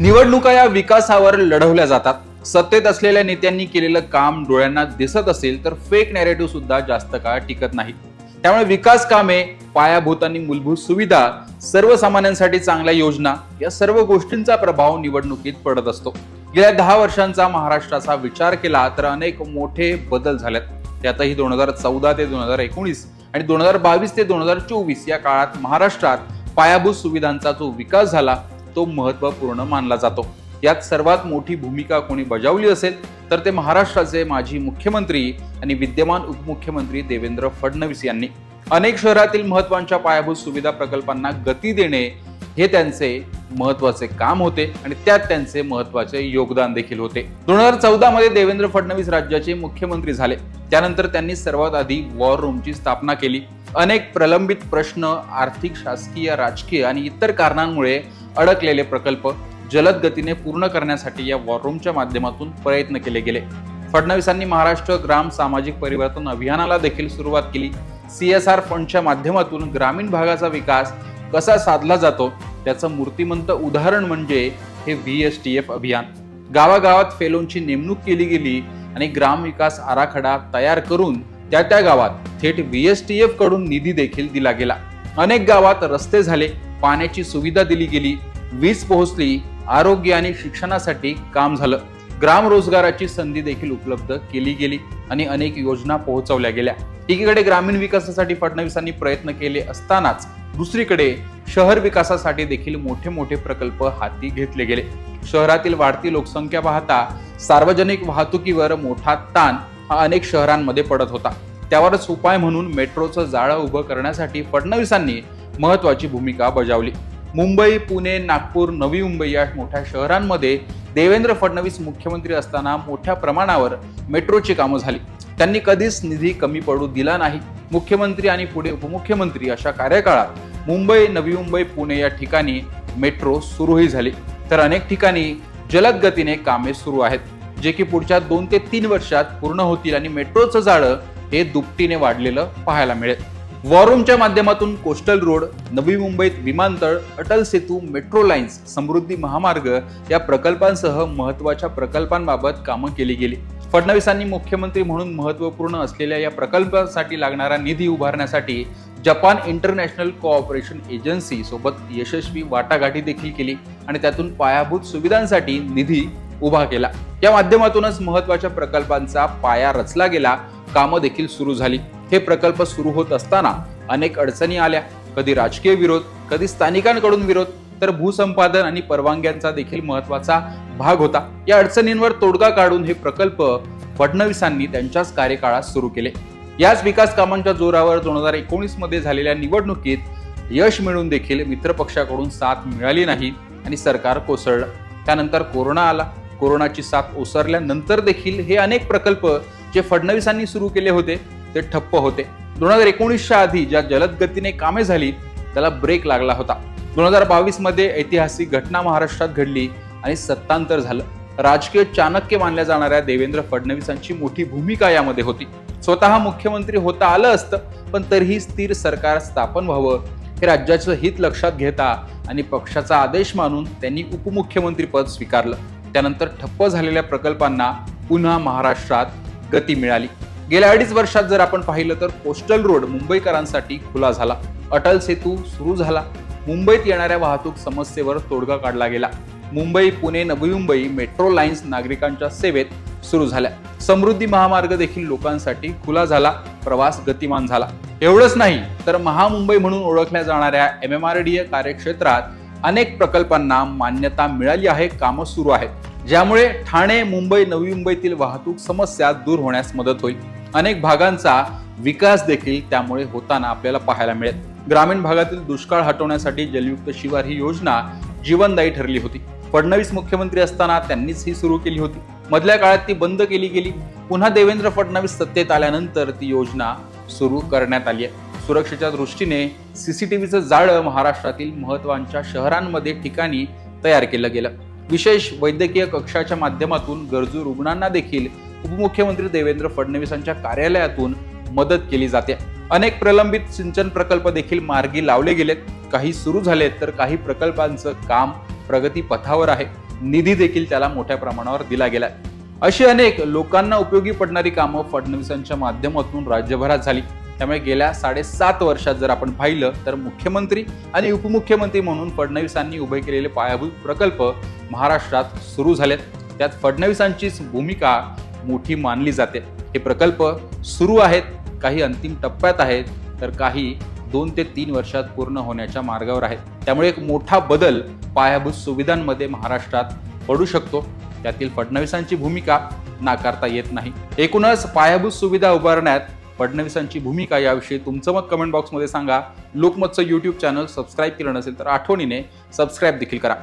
निवडणुका या विकासावर लढवल्या जातात. सत्तेत असलेल्या नेत्यांनी केलेलं काम डोळ्यांना दिसत असेल तर फेक नॅरेटिव्ह सुद्धा जास्त काळ टिकत नाही. त्यामुळे विकास कामे पायाभूत आणि मूलभूत सुविधा सर्वसामान्यांसाठी चांगल्या योजना या सर्व गोष्टींचा प्रभाव निवडणुकीत पडत असतो. गेल्या दहा वर्षांचा महाराष्ट्राचा विचार केला तर अनेक मोठे बदल झालेत. त्यातही दोन हजार चौदा ते दोन हजार एकोणीस आणि दोन हजार बावीस ते दोन हजार चोवीस या काळात महाराष्ट्रात पायाभूत सुविधांचा जो विकास झाला तो महत्त्वपूर्ण मानला जातो. यात सर्वात मोठी भूमिका कोणी बजावली असेल तर ते महाराष्ट्राचे माजी मुख्यमंत्री आणि विद्यमान उपमुख्यमंत्री देवेंद्र फडणवीस यांनी. अनेक शहरातील महत्त्वाच्या पायाभूत सुविधा प्रकल्पांना गती देणे हे त्यांचे महत्त्वाचे काम होते आणि त्यात त्यांचे महत्त्वाचे योगदान देखील होते. दोन हजार चौदा मध्ये देवेंद्र फडणवीस राज्याचे मुख्यमंत्री झाले. त्यानंतर त्यांनी सर्वात आधी वॉर रूमची स्थापना केली. अनेक प्रलंबित प्रश्न आर्थिक शासकीय राजकीय आणि इतर कारणांमुळे अडकलेले प्रकल्प जलद गतीने पूर्ण करण्यासाठी या वॉररूमच्या माध्यमातून प्रयत्न केले गेले. फडणवीसांनी महाराष्ट्र ग्राम सामाजिक परिवर्तन अभियानाला देखील सुरुवात केली. सी एस आर फंडच्या माध्यमातून ग्रामीण भागाचा विकास कसा साधला जातो त्याचं मूर्तिमंत उदाहरण म्हणजे हे व्ही एस टी एफ अभियान. गावागावात फेलोंची नेमणूक केली गेली आणि ग्राम विकास आराखडा तयार करून त्या त्या गावात थेट व्ही एस टी एफकडून निधी देखील दिला गेला. अनेक गावात रस्ते झाले. पाण्याची सुविधा दिली गेली. वीज पोहोचली. आरोग्य आणि शिक्षणासाठी काम झालं. ग्राम रोजगाराची संधी देखील उपलब्ध केली गेली आणि अनेक योजना पोहोचवल्या गेल्या. एकीकडे ग्रामीण विकासासाठी फडणवीसांनी प्रयत्न केले असतानाच दुसरीकडे शहर विकासासाठी देखील मोठे मोठे प्रकल्प हाती घेतले गेले. शहरातील वाढती लोकसंख्या पाहता सार्वजनिक वाहतुकीवर मोठा ताण हा अनेक शहरांमध्ये पडत होता. त्यावरच उपाय म्हणून मेट्रोचं जाळं उभं करण्यासाठी फडणवीसांनी महत्वाची भूमिका बजावली. मुंबई पुणे नागपूर नवी मुंबई या मोठ्या शहरांमध्ये देवेंद्र फडणवीस मुख्यमंत्री असताना मोठ्या प्रमाणावर मेट्रोची कामं झाली. त्यांनी कधीच निधी कमी पडू दिला नाही. मुख्यमंत्री आणि पुढे उपमुख्यमंत्री अशा कार्यकाळात मुंबई नवी मुंबई पुणे या ठिकाणी मेट्रो सुरूही झाली. तर अनेक ठिकाणी जलद गतीने कामे सुरू आहेत जे की पुढच्या दोन ते तीन वर्षात पूर्ण होतील आणि मेट्रोचं जाळं हे दुपटीने वाढलेलं पाहायला मिळेल. वॉरूमच्या माध्यमातून कोस्टल रोड नवी मुंबईत विमानतळ अटल सेतू मेट्रो लाईन्स समृद्धी महामार्ग या प्रकल्पांसह महत्त्वाच्या प्रकल्पांबाबत कामं केली गेली. फडणवीसांनी मुख्यमंत्री म्हणून महत्त्वपूर्ण असलेल्या या प्रकल्पांसाठी लागणारा निधी उभारण्यासाठी जपान इंटरनॅशनल कोऑपरेशन एजन्सी सोबत यशस्वी वाटाघाटी देखील केली आणि त्यातून पायाभूत सुविधांसाठी निधी उभा केला. या माध्यमातूनच महत्त्वाच्या प्रकल्पांचा पाया रचला गेला. कामं देखील सुरू झाली. हे प्रकल्प सुरू होत असताना अनेक अडचणी आल्या. कधी राजकीय विरोध कधी स्थानिकांकडून विरोध तर भूसंपादन आणि परवानग्यांचा देखील महत्त्वाचा भाग होता. या अडचणींवर तोडगा काढून हे प्रकल्प फडणवीसांनी त्यांच्याच कार्यकाळात सुरू केले. याच विकास कामांच्या जोरावर दोन हजार एकोणीसमध्ये झालेल्या निवडणुकीत यश मिळून देखील मित्रपक्षाकडून साथ मिळाली नाही आणि सरकार कोसळलं. त्यानंतर कोरोना आला. कोरोनाची साथ ओसरल्यानंतर देखील हे अनेक प्रकल्प जे फडणवीसांनी सुरू केले होते ते ठप्प होते. दोन हजार एकोणीसच्या आधी ज्या जलद गतीने कामे झाली त्याला ब्रेक लागला होता. दोन हजार बावीसमध्ये ऐतिहासिक घटना महाराष्ट्रात घडली आणि सत्तांतर झालं. राजकीय चाणक्य मानल्या जाणाऱ्या देवेंद्र फडणवीसांची मोठी भूमिका यामध्ये होती. स्वतः मुख्यमंत्री होता आलं असतं पण तरीही स्थिर सरकार स्थापन व्हावं हे राज्याचं हित लक्षात घेता आणि पक्षाचा आदेश मानून त्यांनी उपमुख्यमंत्रीपद स्वीकारलं. त्यानंतर ठप्प झालेल्या प्रकल्पांना पुन्हा महाराष्ट्रात गती मिळाली. गेल्या अडीच वर्षात जर आपण पाहिलं तर कोस्टल रोड मुंबईकरांसाठी खुला झाला. अटल सेतू सुरू झाला. मुंबईत येणाऱ्या वाहतूक समस्येवर तोडगा काढला गेला. मुंबई पुणे नवी मुंबई मेट्रो लाईन्स नागरिकांच्या सेवेत सुरू झाल्या. समृद्धी महामार्ग देखील लोकांसाठी खुला झाला. प्रवास गतिमान झाला. एवढंच नाही तर महामुंबई म्हणून ओळखल्या जाणाऱ्या M M R D A कार्यक्षेत्रात अनेक प्रकल्पांना मान्यता मिळाली आहे कामं सुरू आहेत. ज्यामुळे ठाणे मुंबई नवी मुंबईतील वाहतूक समस्या दूर होण्यास मदत होईल. अनेक भागांचा विकास देखील त्यामुळे होताना आपल्याला पाहायला मिळेल. ग्रामीण भागातील दुष्काळ हटवण्यासाठी जलयुक्त शिवार ही योजना जीवनदायी ठरली होती. फडणवीस मुख्यमंत्री असताना त्यांनीच ही सुरू केली होती. मधल्या काळात ती बंद केली गेली. पुन्हा देवेंद्र फडणवीस सत्तेत आल्यानंतर ती योजना सुरू करण्यात आली आहे. सुरक्षेच्या दृष्टीने सीसीटीव्हीचं जाळं महाराष्ट्रातील महत्त्वाच्या शहरांमध्ये ठिकाणी तयार केलं गेलं. विशेष वैद्यकीय कक्षाच्या माध्यमातून गरजू रुग्णांना देखील उपमुख्यमंत्री देवेंद्र फडणवीसांच्या कार्यालयातून मदत केली जाते. अनेक प्रलंबित सिंचन प्रकल्प देखील मार्गी लावले गेलेत. काही सुरू झालेत तर काही प्रकल्पांचं काम प्रगती पथावर आहे. निधी देखील त्याला मोठ्या प्रमाणावर दिला गेला अशी अनेक लोकांना उपयोगी पडणारी कामं फडणवीसांच्या माध्यमातून राज्यभरात झाली. त्यामुळे गेल्या साडेसात वर्षात जर आपण पाहिलं तर मुख्यमंत्री आणि उपमुख्यमंत्री म्हणून फडणवीसांनी उभे केलेले पायाभूत प्रकल्प महाराष्ट्रात सुरू झालेत. त्यात फडणवीसांचीच भूमिका मोठी मानली जाते. हे प्रकल्प सुरू आहेत काही अंतिम टप्प्यात आहेत तर काही दोन ते तीन वर्षात पूर्ण होण्याच्या मार्गावर आहेत. त्यामुळे एक मोठा बदल पायाभूत सुविधांमध्ये महाराष्ट्रात पडू शकतो. त्यातील फडणवीसांची भूमिका नाकारता येत नाही. एकूणच पायाभूत सुविधा उभारण्यात फडणवीसांची भूमिका याविषयी तुमचं मत कमेंट बॉक्समध्ये सांगा. लोकमतचं यूट्यूब चॅनल सबस्क्राईब केलं नसेल तर आठवणीने सबस्क्राईब देखील करा.